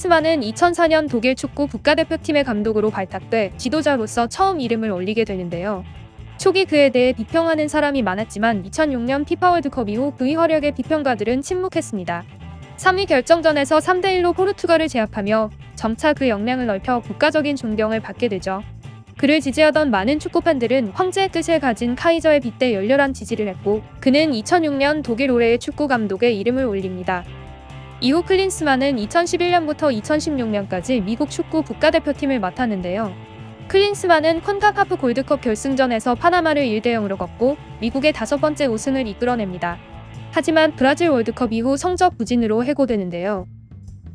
클린스만은 2004년 독일 축구 국가대표팀의 감독으로 발탁돼 지도자로서 처음 이름을 올리게 되는데요. 초기 그에 대해 비평하는 사람이 많았지만 2006년 피파 월드컵 이후 그의 활약에 비평가들은 침묵했습니다. 3위 결정전에서 3대1로 포르투갈을 제압하며 점차 그 역량을 넓혀 국가적인 존경을 받게 되죠. 그를 지지하던 많은 축구팬들은 황제의 뜻을 가진 카이저에 빗대 열렬한 지지를 했고 그는 2006년 독일 올해의 축구 감독의 이름을 올립니다. 이후 클린스만은 2011년부터 2016년까지 미국 축구 국가대표팀을 맡았는데요. 클린스만은 콘카카프 골드컵 결승전에서 파나마를 1대 0으로 꺾고 미국의 다섯 번째 우승을 이끌어냅니다. 하지만 브라질 월드컵 이후 성적 부진으로 해고되는데요.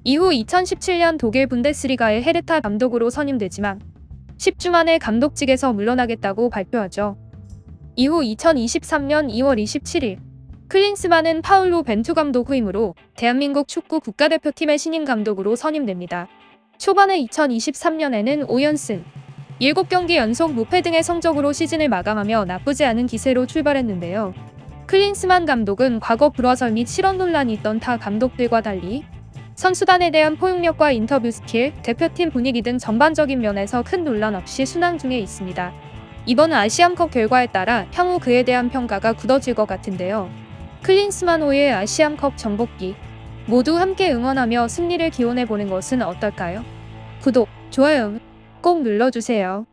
이후 2017년 독일 분데스리가의 헤르타 감독으로 선임되지만 10주 만에 감독직에서 물러나겠다고 발표하죠. 이후 2023년 2월 27일 클린스만은 파울로 벤투 감독 후임으로 대한민국 축구 국가대표팀의 신임 감독으로 선임됩니다. 초반의 2023년에는 5연승, 7경기 연속 무패 등의 성적으로 시즌을 마감하며 나쁘지 않은 기세로 출발했는데요. 클린스만 감독은 과거 불화설 및 실언 논란이 있던 타 감독들과 달리 선수단에 대한 포용력과 인터뷰 스킬, 대표팀 분위기 등 전반적인 면에서 큰 논란 없이 순항 중에 있습니다. 이번 아시안컵 결과에 따라 향후 그에 대한 평가가 굳어질 것 같은데요. 클린스만 호의 아시안컵 정복기 모두 함께 응원하며 승리를 기원해 보는 것은 어떨까요? 구독, 좋아요 꼭 눌러주세요.